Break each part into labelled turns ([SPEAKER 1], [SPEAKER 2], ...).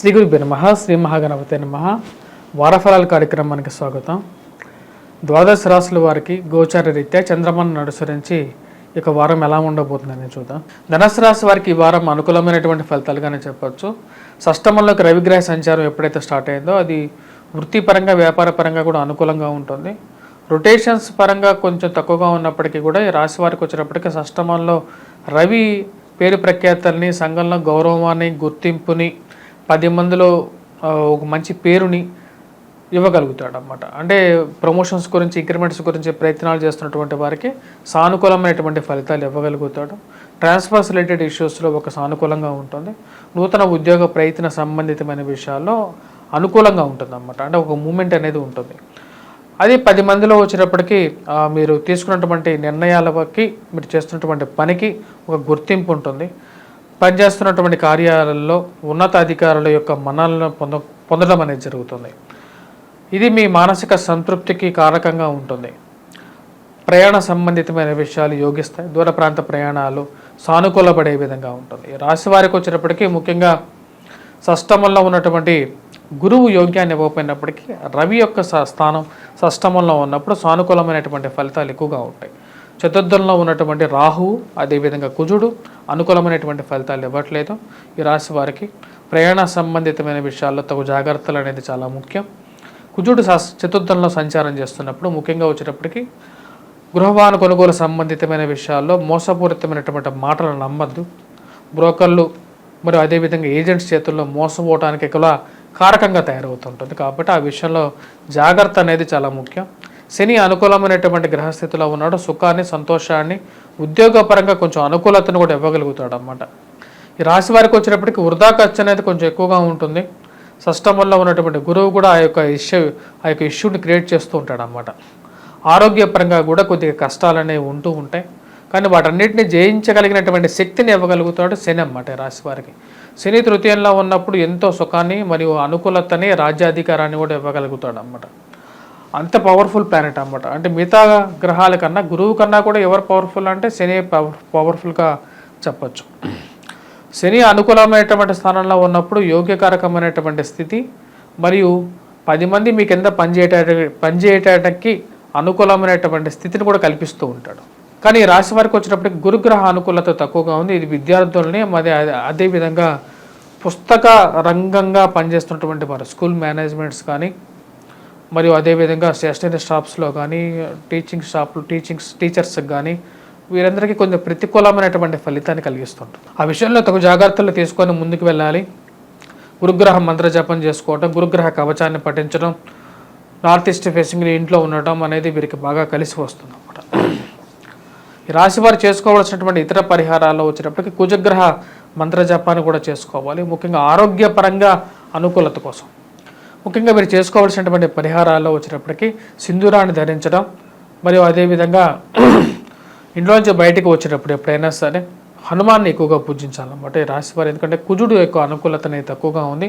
[SPEAKER 1] శ్రీ గురుభ్య నమ శ్రీ మహాగణపతి నమ. వారఫలాల కార్యక్రమానికి స్వాగతం. ద్వాదశ రాశుల వారికి గోచార రీత్యా చంద్రమను అనుసరించి ఇక వారం ఎలా ఉండబోతుందని చూద్దాం. ధనస్సు రాశి వారికి ఈ వారం అనుకూలమైనటువంటి ఫలితాలుగానే చెప్పొచ్చు. షష్టమంలోకి రవిగ్రహ సంచారం ఎప్పుడైతే స్టార్ట్ అయిందో అది వృత్తిపరంగా వ్యాపార పరంగా కూడా అనుకూలంగా ఉంటుంది. రొటేషన్స్ పరంగా కొంచెం తక్కువగా ఉన్నప్పటికీ కూడా ఈ రాశి వారికి వచ్చినప్పటికీ షష్టమంలో రవి పేరు ప్రఖ్యాతల్ని సంఘంలో గౌరవాన్ని గుర్తింపుని పది మందిలో ఒక మంచి పేరుని ఇవ్వగలుగుతాడు అనమాట అంటే ప్రమోషన్స్ గురించి ఇంక్రిమెంట్స్ గురించి ప్రయత్నాలు చేస్తున్నటువంటి వారికి సానుకూలమైనటువంటి ఫలితాలు ఇవ్వగలుగుతాడు. ట్రాన్స్ఫర్స్ రిలేటెడ్ ఇష్యూస్లో ఒక సానుకూలంగా ఉంటుంది. నూతన ఉద్యోగ ప్రయత్న సంబంధితమైన విషయాల్లో అనుకూలంగా ఉంటుంది అనమాట అంటే ఒక మూమెంట్ అనేది ఉంటుంది. అది పది మందిలో వచ్చినప్పటికీ మీరు తీసుకున్నటువంటి నిర్ణయాలకి మీరు చేస్తున్నటువంటి పనికి ఒక గుర్తింపు ఉంటుంది. పనిచేస్తున్నటువంటి కార్యాలయంలో ఉన్నత అధికారుల యొక్క మన్నలను పొంద పొందడం అనేది జరుగుతుంది. ఇది మీ మానసిక సంతృప్తికి కారకంగా ఉంటుంది. ప్రయాణ సంబంధితమైన విషయాలు యోగిస్తాయి. దూర ప్రాంత ప్రయాణాలు సానుకూలపడే విధంగా ఉంటుంది. రాశి వారికి వచ్చినప్పటికీ ముఖ్యంగా షష్టమంలో ఉన్నటువంటి గురువు యోగ్యాన్ని ఇవ్వకపోయినప్పటికీ రవి యొక్క స్థానం షష్టమంలో ఉన్నప్పుడు సానుకూలమైనటువంటి ఫలితాలు ఎక్కువగా ఉంటాయి. చతుర్థంలో ఉన్నటువంటి రాహువు అదేవిధంగా కుజుడు అనుకూలమైనటువంటి ఫలితాలు ఇవ్వట్లేదు. ఈ రాశి వారికి ప్రయాణ సంబంధితమైన విషయాల్లో తగు జాగ్రత్తలు అనేది చాలా ముఖ్యం. కుజుడు స- చతుర్థంలో సంచారం చేస్తున్నప్పుడు ముఖ్యంగా వచ్చేటప్పటికి గృహవాహన కొనుగోలు సంబంధితమైన విషయాల్లో మోసపూరితమైనటువంటి మాటలు నమ్మద్దు. బ్రోకర్లు మరియు అదేవిధంగా ఏజెంట్స్ చేతుల్లో మోసపోవడానికి కూడా కారకంగా తయారవుతుంటుంది. కాబట్టి ఆ విషయంలో జాగ్రత్త అనేది చాలా ముఖ్యం. శని అనుకూలమైనటువంటి గ్రహస్థితిలో ఉన్నాడు. సుఖాన్ని సంతోషాన్ని ఉద్యోగపరంగా కొంచెం అనుకూలతను కూడా ఇవ్వగలుగుతాడు అన్నమాట ఈ రాశి వారికి వచ్చినప్పటికీ వృధా ఖర్చు అనేది కొంచెం ఎక్కువగా ఉంటుంది. సష్టమంలో ఉన్నటువంటి గురువు కూడా ఆ యొక్క ఇష్యూ ఆ యొక్క ఇష్యూని క్రియేట్ చేస్తూ ఉంటాడు అనమాట ఆరోగ్యపరంగా కూడా కొద్దిగా కష్టాలు అనేవి ఉంటూ ఉంటాయి. కానీ వాటన్నిటిని జయించగలిగినటువంటి శక్తిని ఇవ్వగలుగుతాడు శని అన్నమాట రాశి వారికి. శని తృతీయంలో ఉన్నప్పుడు ఎంతో సుఖాన్ని మరియు అనుకూలతని రాజ్యాధికారాన్ని కూడా ఇవ్వగలుగుతాడు అన్నమాట అంత పవర్ఫుల్ ప్లానెట్ అనమాట అంటే మిగతా గ్రహాల కన్నా గురువు కన్నా కూడా ఎవరు పవర్ఫుల్ అంటే శని పవర్ పవర్ఫుల్గా చెప్పచ్చు. శని అనుకూలమైనటువంటి స్థానంలో ఉన్నప్పుడు యోగ్యకారకమైనటువంటి స్థితి మరియు పది మంది మీ కింద పనిచేయట పనిచేయటానికి అనుకూలమైనటువంటి స్థితిని కూడా కల్పిస్తూ ఉంటాడు. కానీ రాశి వారికి వచ్చినప్పటికి గురుగ్రహ అనుకూలత తక్కువగా ఉంది. ఇది విద్యార్థులని మరి అదే అదేవిధంగా పుస్తక రంగంగా పనిచేస్తున్నటువంటి వారు స్కూల్ మేనేజ్మెంట్స్ కానీ మరియు అదేవిధంగా స్టేషనరీ షాప్స్లో కానీ టీచింగ్ షాప్లు టీచింగ్స్ టీచర్స్కి కానీ వీరందరికీ కొంచెం ప్రతికూలమైనటువంటి ఫలితాన్ని కలిగిస్తుంటుంది ఆ విషయంలో తగు జాగ్రత్తలు తీసుకొని ముందుకు వెళ్ళాలి. గురుగ్రహ మంత్రజపం చేసుకోవటం గురుగ్రహ కవచాన్ని పఠించడం నార్త్ ఈస్ట్ ఫేసింగ్ ఇంట్లో ఉండటం అనేది వీరికి బాగా కలిసి వస్తుంది అన్నమాట ఈ రాశి వారు చేసుకోవాల్సినటువంటి ఇతర పరిహారాల్లో వచ్చినప్పటికీ కుజగ్రహ మంత్ర జపాన్ని కూడా చేసుకోవాలి. ముఖ్యంగా ఆరోగ్యపరంగా అనుకూలత కోసం. ముఖ్యంగా మీరు చేసుకోవాల్సినటువంటి పరిహారాల్లో వచ్చినప్పటికీ సింధూరాన్ని ధరించడం మరియు అదేవిధంగా ఇంట్లోంచి బయటకు వచ్చేటప్పుడు ఎప్పుడైనా సరే హనుమాన్ని ఎక్కువగా పూజించాలన్నమాట. ఈ రాశి వారు ఎందుకంటే కుజుడు యొక్క అనుకూలత అనేది తక్కువగా ఉంది.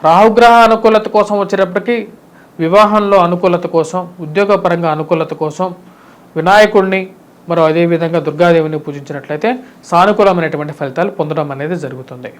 [SPEAKER 1] రాహుగ్రహ అనుకూలత కోసం వచ్చేటప్పటికీ వివాహంలో అనుకూలత కోసం ఉద్యోగపరంగా అనుకూలత కోసం వినాయకుడిని మరో అదేవిధంగా దుర్గాదేవిని పూజించినట్లయితే సానుకూలమైనటువంటి ఫలితాలు పొందడం అనేది జరుగుతుంది.